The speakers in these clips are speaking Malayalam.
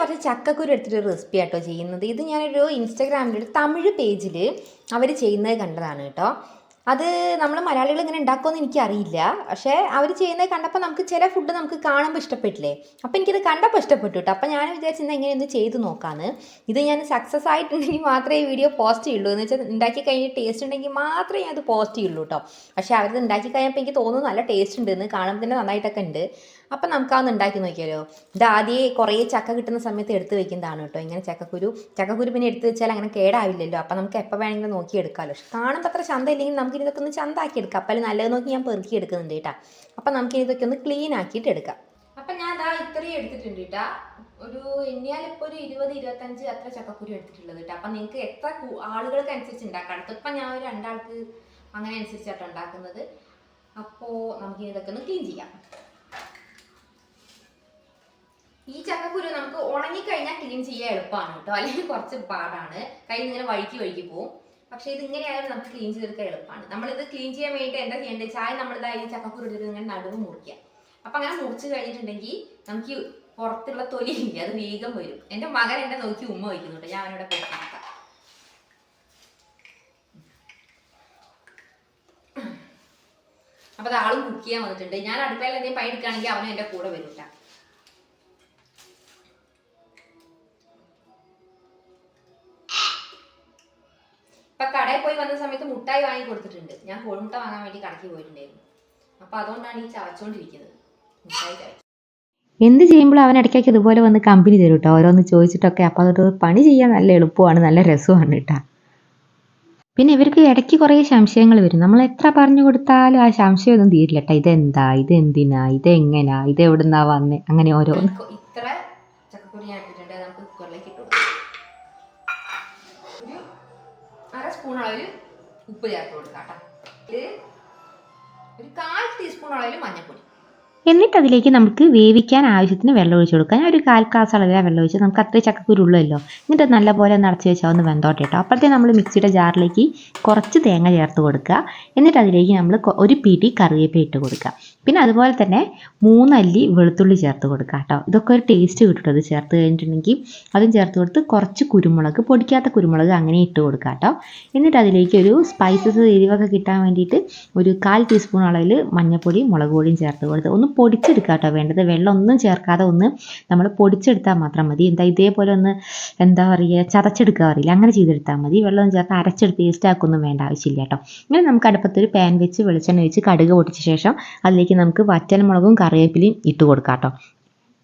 കുറച്ച് ചക്കക്കുരു എടുത്തിട്ട് റെസിപ്പി ആട്ടോ ചെയ്യുന്നത്. ഇത് ഞാനൊരു ഇൻസ്റ്റാഗ്രാമിൽ ഒരു തമിഴ് പേജിൽ അവർ ചെയ്യുന്നത് കണ്ടതാണ് കേട്ടോ. അത് നമ്മൾ മലയാളികൾ ഇങ്ങനെ ഉണ്ടാക്കുമെന്ന് എനിക്കറിയില്ല. പക്ഷേ അവർ ചെയ്യുന്നത് കണ്ടപ്പോൾ നമുക്ക് ചില ഫുഡ് നമുക്ക് കാണുമ്പോൾ ഇഷ്ടപ്പെട്ടില്ലേ? അപ്പോൾ എനിക്കിത് കണ്ടപ്പോൾ ഇഷ്ടപ്പെട്ടു കേട്ടോ. അപ്പോൾ ഞാൻ വിചാരിച്ചിരുന്ന എങ്ങനെയൊന്ന് ചെയ്ത് നോക്കാമെന്ന് ഇത് ഞാൻ സക്സസ് ആയിട്ടുണ്ടെങ്കിൽ മാത്രമേ ഈ വീഡിയോ പോസ്റ്റ് ചെയ്യുള്ളൂ. എന്ന് വെച്ചാൽ ഉണ്ടാക്കി കഴിഞ്ഞ് ടേസ്റ്റ് ഉണ്ടെങ്കിൽ മാത്രമേ ഞാൻ അത് പോസ്റ്റ് ചെയ്യുള്ളൂ കേട്ടോ. പക്ഷേ അവരത് ഉണ്ടാക്കി കഴിഞ്ഞപ്പോൾ എനിക്ക് തോന്നുന്നു നല്ല ടേസ്റ്റ് ഉണ്ടെന്ന് കാണുമ്പോൾ തന്നെ നന്നായിട്ടൊക്കെ ഉണ്ട്. അപ്പം നമുക്ക് അതൊന്ന് ഉണ്ടാക്കി നോക്കിയാലോ? ഇത് ആദ്യം കുറേ ചക്ക കിട്ടുന്ന സമയത്ത് എടുത്ത് വെക്കുന്നതാണ് കേട്ടോ. ഇങ്ങനെ ചക്കക്കുരു ചക്കക്കുരു പിന്നെ എടുത്ത് വെച്ചാൽ അങ്ങനെ കേടാവില്ലല്ലോ. അപ്പം നമുക്ക് എപ്പോൾ വേണമെങ്കിലും നോക്കി എടുക്കാമല്ലോ പക്ഷെ കാണുമ്പോൾ അത്ര ചന്ത ഇല്ലെങ്കിൽ നമുക്ക് ഇതൊക്കെ ഒന്ന് ചന്താക്കി എടുക്കാം. അപ്പം നല്ലത് നോക്കി ഞാൻ പെറുക്കി എടുക്കുന്നുണ്ട് കേട്ടോ. അപ്പം നമുക്ക് ഇതൊക്കെ ഒന്ന് ക്ലീൻ ആക്കിയിട്ട് എടുക്കാം. അപ്പം ഞാൻ അതാ ഇത്രയും എടുത്തിട്ടുണ്ട് കേട്ടാ. ഒരു എണ്ണിയാൽ ഇപ്പോൾ ഒരു ഇരുപത് ഇരുപത്തഞ്ച് അത്ര ചക്കക്കുരു എടുത്തിട്ടുള്ളത് കേട്ടോ. അപ്പം നിങ്ങൾക്ക് എത്ര ആളുകൾക്ക് അനുസരിച്ച് ഉണ്ടാക്കാം. അടുത്തിപ്പം ഞാൻ ഒരു രണ്ടാൾക്ക് അങ്ങനെ അനുസരിച്ചാട്ടോ ഉണ്ടാക്കുന്നത്. അപ്പോൾ നമുക്ക് ഇതൊക്കെ ഒന്ന് ക്ലീൻ ചെയ്യാം. ഈ നമുക്ക് ഉണങ്ങിക്കഴിഞ്ഞാൽ ക്ലീൻ ചെയ്യാൻ എളുപ്പമാണ് കേട്ടോ. അല്ലെങ്കിൽ കുറച്ച് പാടാണ്. കൈ ഇങ്ങനെ വഴുക്കി വഴുക്കി പോകും പക്ഷേ ഇത് ഇങ്ങനെയായാലും നമുക്ക് ക്ലീൻ ചെയ്തെടുക്കാൻ എളുപ്പമാണ്. നമ്മളിത് ക്ലീൻ ചെയ്യാൻ വേണ്ടി എന്താ ചെയ്യേണ്ടത്? ചായ നമ്മളിതായി ചക്കക്കുരു എടുത്തിട്ട് ഇങ്ങനെ നടുവ് മുറിക്കുക. അപ്പം അങ്ങനെ മുറിച്ച് കഴിഞ്ഞിട്ടുണ്ടെങ്കിൽ നമുക്ക് പുറത്തുള്ള തൊലി ഇല്ല അത് വേഗം വരും. എന്റെ മകൻ എന്നെ നോക്കി ഉമ്മ വയ്ക്കുന്നുണ്ട് ഞാൻ അവനോട് പോയി നോക്കാം. അതാളും അത് കുക്ക് ചെയ്യാൻ വന്നിട്ടുണ്ട്. ഞാൻ അടുക്കളയിൽ എന്തെങ്കിലും എടുക്കുകയാണെങ്കിൽ അവനും എന്റെ കൂടെ വരും കേട്ടോ ഇപ്പൊ കടയിൽ പോയി വന്ന സമയത്ത് മുട്ടായി വാങ്ങി കൊടുത്തിട്ടുണ്ട്. ഞാൻ കോഴിമുട്ട വാങ്ങാൻ വേണ്ടി കടയ്ക്ക് പോയിട്ടുണ്ടായിരുന്നു. അപ്പൊ അതുകൊണ്ടാണ് ഈ ചവച്ചോണ്ടിരിക്കുന്നത്. മുട്ടായി ചവച്ച് എന്ത് ചെയ്യുമ്പോഴും അവൻ ഇടയ്ക്കൊക്കെ ഇതുപോലെ വന്ന് കമ്പനി തരും കേട്ടോ ഓരോന്ന് ചോദിച്ചിട്ടൊക്കെ അപ്പോൾ അതൊരു പണി ചെയ്യാൻ നല്ല എളുപ്പമാണ് നല്ല രസമാണ് കേട്ടോ പിന്നെ ഇവർക്ക് ഇടയ്ക്ക് കുറേ സംശയങ്ങൾ വരും. നമ്മൾ എത്ര പറഞ്ഞു കൊടുത്താലും ആ സംശയം ഒന്നും തീരില്ല കേട്ടോ ഇതെന്താ? എങ്ങനാ ഇത് എവിടുന്നാ വന്നേ? അങ്ങനെ ഓരോന്ന് ഇത്ര അര സ്പൂൺ അളവിൽ ഉപ്പ് ചേർത്ത് കൊടുക്കാം കേട്ടോ ഒരു കാൽ ടീസ്പൂൺ അളവിൽ മഞ്ഞൾപ്പൊടി. എന്നിട്ട് അതിലേക്ക് നമുക്ക് വേവിക്കാൻ ആവശ്യത്തിന് വെള്ളം ഒഴിച്ച് കൊടുക്കാം. ഞാൻ ഒരു കാൽ ഗ്ലാസ് അളവിലാണ് വെള്ളം ഒഴിച്ച് നമുക്ക് അത്രയും ചക്കക്കുരുള്ളല്ലോ. എന്നിട്ട് നല്ലപോലെ ഒന്ന് അടച്ച് വെച്ചാൽ ഒന്ന് വെന്തോട്ടെ കേട്ടോ അപ്പോഴത്തെ നമ്മൾ മിക്സിയുടെ ജാറിലേക്ക് കുറച്ച് തേങ്ങ ചേർത്ത് കൊടുക്കുക. എന്നിട്ട് അതിലേക്ക് നമ്മൾ ഒരു പിടി കറിവേപ്പില ഇട്ട് കൊടുക്കുക. പിന്നെ അതുപോലെ തന്നെ മൂന്നല്ലി വെളുത്തുള്ളി ചേർത്ത് കൊടുക്കുക കേട്ടോ ഇതൊക്കെ ഒരു ടേസ്റ്റ് കിട്ടും അത് ചേർത്ത് കഴിഞ്ഞിട്ടുണ്ടെങ്കിൽ അതും ചേർത്ത് കൊടുത്ത് കുറച്ച് കുരുമുളക് പൊടിക്കാത്ത കുരുമുളക് അങ്ങനെ ഇട്ട് കൊടുക്കുക കേട്ടോ എന്നിട്ട് അതിലേക്ക് ഒരു സ്പൈസസ് എരിവൊക്കെ കിട്ടാൻ വേണ്ടിയിട്ട് ഒരു കാൽ ടീസ്പൂൺ അളവിൽ മഞ്ഞൾപ്പൊടിയും മുളക് പൊടിയും ചേർത്ത് കൊടുത്ത് ഒന്ന് പൊടിച്ചെടുക്കുക കേട്ടോ വേണ്ടത്. വെള്ളം ഒന്നും ചേർക്കാതെ ഒന്ന് നമ്മൾ പൊടിച്ചെടുത്താൽ മാത്രം മതി. എന്താ ഇതേപോലെ ഒന്ന് എന്താ പറയുക ചതച്ചെടുക്കുക അറിയില്ല. അങ്ങനെ ചെയ്തെടുത്താൽ മതി. വെള്ളം ചേർത്ത് അരച്ചെടുത്ത് പേസ്റ്റ് ആക്കൊന്നും വേണ്ട ആവശ്യമില്ല കേട്ടോ. ഇങ്ങനെ നമുക്ക് അടുപ്പത്തൊരു പാൻ വെച്ച് വെളിച്ചെണ്ണ വെച്ച് കടുക് പൊടിച്ച ശേഷം അതിലേക്ക് നമുക്ക് വറ്റൽമുളകും കറിവേപ്പിലയും ഇട്ട് കൊടുക്കാം കേട്ടോ.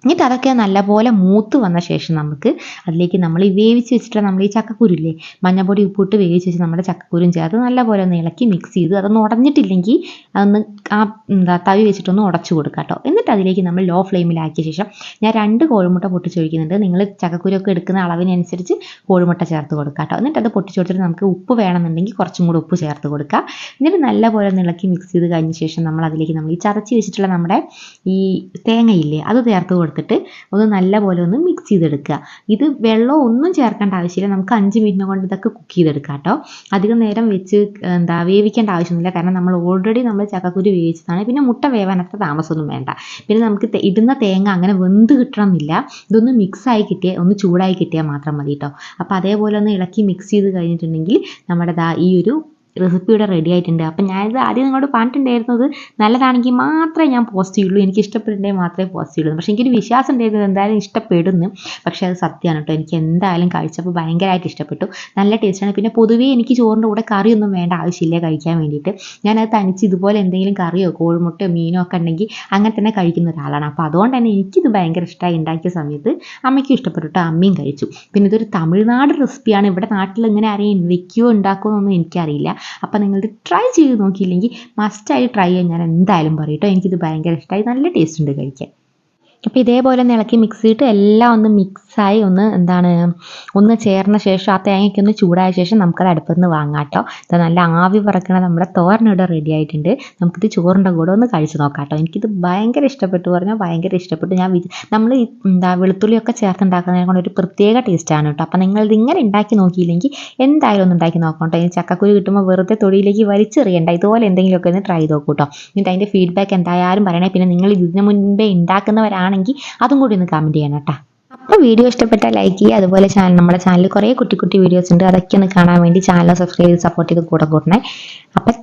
എന്നിട്ട് അതൊക്കെ നല്ലപോലെ മൂത്ത് വന്ന ശേഷം നമുക്ക് അതിലേക്ക് നമ്മൾ ഈ വേവിച്ച് വെച്ചിട്ടുള്ള നമ്മൾ ഈ ചക്കക്കുരുല്ലേ മഞ്ഞപ്പൊടി ഉപ്പിട്ട് വേവിച്ച് വെച്ച് നമ്മുടെ ചക്കക്കുരും ചേർത്ത് നല്ലപോലെ ഒന്ന് ഇളക്കി മിക്സ് ചെയ്ത് അതൊന്ന് ഉടഞ്ഞിട്ടില്ലെങ്കിൽ അതൊന്ന് ആ എന്താ തവി വെച്ചിട്ടൊന്ന് ഉടച്ചു കൊടുക്കുക കേട്ടോ. എന്നിട്ട് അതിലേക്ക് നമ്മൾ ലോ ഫ്ലെയിമിലാക്കിയ ശേഷം ഞാൻ രണ്ട് കോഴിമുട്ട പൊട്ടിച്ചൊഴിക്കുന്നുണ്ട്. നിങ്ങൾ ചക്കക്കുരൊക്കെ എടുക്കുന്ന അളവിനനുസരിച്ച് കോഴിമുട്ട ചേർത്ത് കൊടുക്കുക കേട്ടോ. എന്നിട്ട് അത് പൊട്ടിച്ച് കൊടുത്തിട്ട് നമുക്ക് ഉപ്പ് വേണമെന്നുണ്ടെങ്കിൽ കുറച്ചും കൂടി ഉപ്പ് ചേർത്ത് കൊടുക്കുക എന്നിട്ട് നല്ലപോലെ ഒന്ന് ഇളക്കി മിക്സ് ചെയ്ത് കഴിഞ്ഞ ശേഷം നമ്മൾ അതിലേക്ക് നമ്മൾ ഈ ചതച്ച് വെച്ചിട്ടുള്ള നമ്മുടെ ഈ തേങ്ങയില്ലേ അത് ചേർത്ത് കൊടുത്തിട്ട് ഒന്ന് നല്ലപോലെ ഒന്ന് മിക്സ് ചെയ്തെടുക്കുക. ഇത് വെള്ളം ഒന്നും ചേർക്കേണ്ട ആവശ്യമില്ല. നമുക്ക് അഞ്ച് മിനിറ്റ് കൊണ്ട് ഇതൊക്കെ കുക്ക് ചെയ്തെടുക്കാം കേട്ടോ. അധികം നേരം വെച്ച് എന്താ വേവിക്കേണ്ട ആവശ്യമൊന്നുമില്ല. കാരണം നമ്മൾ ഓൾറെഡി നമ്മൾ ചക്കക്കുരു വേവിച്ചതാണ്. പിന്നെ മുട്ട വേവാൻ അത്ര താമസമൊന്നും വേണ്ട. പിന്നെ നമുക്ക് ഇടുന്ന തേങ്ങ അങ്ങനെ വെന്ത് കിട്ടണമെന്നില്ല. ഇതൊന്ന് മിക്സ് ആയി കിട്ടിയാൽ ഒന്ന് ചൂടായി കിട്ടിയാൽ മാത്രം മതി കേട്ടോ. അപ്പോൾ അതേപോലെ ഒന്ന് ഇളക്കി മിക്സ് ചെയ്ത് കഴിഞ്ഞിട്ടുണ്ടെങ്കിൽ നമ്മുടെ ദാ ഈ ഒരു റെസിപ്പി ഇവിടെ റെഡി ആയിട്ടുണ്ട്. അപ്പം ഞാനിത് ആദ്യം നിങ്ങളോട് പറഞ്ഞിട്ടുണ്ടായിരുന്നത് നല്ലതാണെങ്കിൽ മാത്രമേ ഞാൻ പോസ്റ്റ് ചെയ്യുള്ളൂ. എനിക്ക് ഇഷ്ടപ്പെട്ടിട്ടുണ്ടെങ്കിൽ മാത്രമേ പോസ്റ്റ് ചെയ്യുള്ളൂ. പക്ഷേ എനിക്കൊരു വിശ്വാസം ഉണ്ടായിരുന്നത് എന്തായാലും ഇഷ്ടപ്പെടുന്നു. പക്ഷേ അത് സത്യമാണ് കേട്ടോ. എനിക്ക് എന്തായാലും കഴിച്ചപ്പോൾ ഭയങ്കരമായിട്ട് ഇഷ്ടപ്പെട്ടു. നല്ല ടേസ്റ്റാണ് പിന്നെ പൊതുവേ എനിക്ക് ചോറിന്റെ കൂടെ കറിയൊന്നും വേണ്ട ആവശ്യമില്ല കഴിക്കാൻ വേണ്ടിയിട്ട്. ഞാനത് തനിച്ച് ഇതുപോലെ എന്തെങ്കിലും കറിയോ കോഴിമുട്ടയോ മീനോ ഒക്കെ ഉണ്ടെങ്കിൽ അങ്ങനെ തന്നെ കഴിക്കുന്ന ഒരാളാണ്. അപ്പോൾ അതുകൊണ്ട് തന്നെ എനിക്കിത് ഭയങ്കര ഇഷ്ടമായി ഉണ്ടാക്കിയ സമയത്ത് അമ്മയ്ക്കും ഇഷ്ടപ്പെട്ടു അമ്മയും കഴിച്ചു. പിന്നെ ഇതൊരു തമിഴ്നാട് റെസിപ്പിയാണ് ഇവിടെ നാട്ടിൽ ഇങ്ങനെ ആരെയും വെക്കുകയോ ഉണ്ടാക്കുകയോ എന്നൊന്നും എനിക്കറിയില്ല. അപ്പോൾ നിങ്ങൾ ട്രൈ ചെയ്ത് നോക്കിയില്ലെങ്കിൽ മസ്റ്റായി ട്രൈ ചെയ്യാൻ ഞാൻ എന്തായാലും പറയും കേട്ടോ എനിക്കിത് ഭയങ്കര ഇഷ്ടമായി നല്ല ടേസ്റ്റ് ഉണ്ട് കഴിക്കാൻ. അപ്പോൾ ഇതേപോലെ ഒന്ന് ഇളക്കി മിക്സ് ചെയ്തിട്ട് എല്ലാം ഒന്ന് മിക്സായി ഒന്ന് എന്താണ് ഒന്ന് ചേർന്ന ശേഷം ആ തേങ്ങയ്ക്ക് ഒന്ന് ചൂടായ ശേഷം നമുക്കത് അടുപ്പിൽ നിന്ന് വാങ്ങാം കേട്ടോ. ഇത് നല്ല ആവി പറക്കണ നമ്മുടെ തോരനോട് റെഡി ആയിട്ടുണ്ട്. നമുക്കിത് ചോറിന്റെ കൂടെ ഒന്ന് കഴിച്ച് നോക്കാം കേട്ടോ. എനിക്കിത് ഭയങ്കര ഇഷ്ടപ്പെട്ടു പറഞ്ഞാൽ ഭയങ്കര ഇഷ്ടപ്പെട്ടു. ഞാൻ നമ്മൾ എന്താ വെളുത്തുള്ളിയൊക്കെ ചേർത്തുണ്ടാക്കുന്നതിനെ കൊണ്ട് ഒരു പ്രത്യേക ടേസ്റ്റാണ് കേട്ടോ. അപ്പോൾ നിങ്ങളിത് ഇങ്ങനെ ഉണ്ടാക്കി നോക്കിയില്ലെങ്കിൽ എന്തായാലും ഒന്ന് ഉണ്ടാക്കി നോക്കണം കേട്ടോ. ഇനി ചക്കക്കുരു കിട്ടുമ്പോൾ വെറുതെ തൊടിയിലേക്ക് വലിച്ചെറിയണ്ട. ഇതുപോലെ എന്തെങ്കിലുമൊക്കെ ഒന്ന് ട്രൈ ചെയ്ത് നോക്കൂ കേട്ടോ. എന്നിട്ട് അതിന്റെ ഫീഡ്ബാക്ക് എന്തായാലും പറയണേ. പിന്നെ നിങ്ങൾ ഇതിന് മുൻപേ ഉണ്ടാക്കുന്നവരാണെങ്കിൽ അതും കൂടി ഒന്ന് കമന്റ് ചെയ്യണം കേട്ടോ. അപ്പോൾ വീഡിയോ ഇഷ്ടപ്പെട്ടാൽ ലൈക്ക് ചെയ്യുക. അതുപോലെ ചാനൽ നമ്മുടെ ചാനലിൽ കുറേ കുട്ടി കുട്ടി വീഡിയോസ് ഉണ്ട്. അതൊക്കെ ഒന്ന് കാണാൻ വേണ്ടി ചാനൽ സബ്സ്ക്രൈബ് ചെയ്ത് സപ്പോർട്ട് ചെയ്ത് കൂടെ കൂട്ടണേ അപ്പം